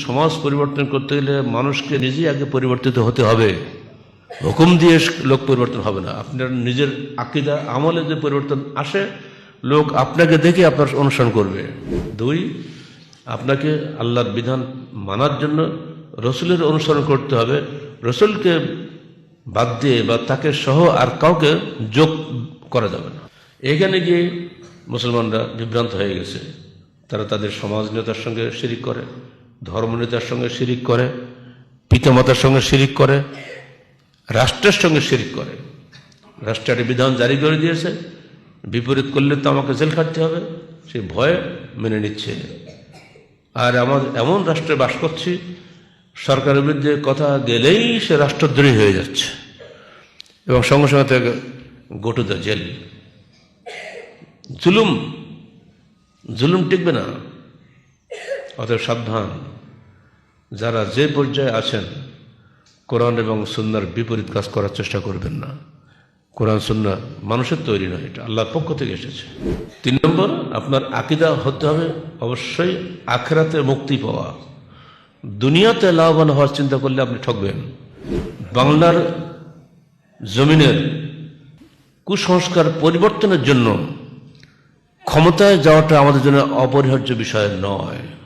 সমাজ পরিবর্তন করতে গেলে মানুষকে নিজেই আগে পরিবর্তিত হতে হবে। হুকুম দিয়ে লোক পরিবর্তন হবে না। আপনার নিজের আকিদা, আমলে যে পরিবর্তন আসে, লোক আপনাকে দেখে আপনার অনুসরণ করবে। দুই, আপনাকে আল্লাহর বিধান মানার জন্য রসুলের অনুসরণ করতে হবে। রসুলকে বাদ দিয়ে বা তাকে সহ আর কাউকে যোগ করা যাবে না। এখানে গিয়ে মুসলমানরা বিভ্রান্ত হয়ে গেছে। তারা তাদের সমাজ নেতার সঙ্গে শিরিক করে। ধর্ম নেতার সঙ্গে শিরিক করে, পিতামাতার সঙ্গে শিরিক করে, রাষ্ট্রের সঙ্গে শিরিক করে। রাষ্ট্র একটা বিধান জারি করে দিয়েছে, বিপরীত করলে তো আমাকে জেল খাটতে হবে, সে ভয়ে মেনে নিচ্ছে। আর আমার এমন রাষ্ট্রে বাস করছি, সরকারের বিরুদ্ধে কথা গেলেই সে রাষ্ট্রদ্রোহী হয়ে যাচ্ছে। এবং সঙ্গে সঙ্গে তাকে গো টু দ্য জেল। জুলুম জুলুম টিকবে না। অতএব সাবধান। যারা যে পর্যায়ে আছেন, কোরআন এবং সুন্নার বিপরীত কাজ করার চেষ্টা করবেন না। কোরআন, সুন্না মানুষের তৈরি নয়, এটা আল্লাহর পক্ষ থেকে এসেছে। তিন নম্বর, আপনার আকিদা হতে হবে অবশ্যই আখেরাতে মুক্তি পাওয়া। দুনিয়াতে লাভবান হওয়ার চিন্তা করলে আপনি ঠকবেন। বাংলার জমিনের কুসংস্কার পরিবর্তনের জন্য ক্ষমতায় যাওয়াটা আমাদের জন্য অপরিহার্য বিষয় নয়।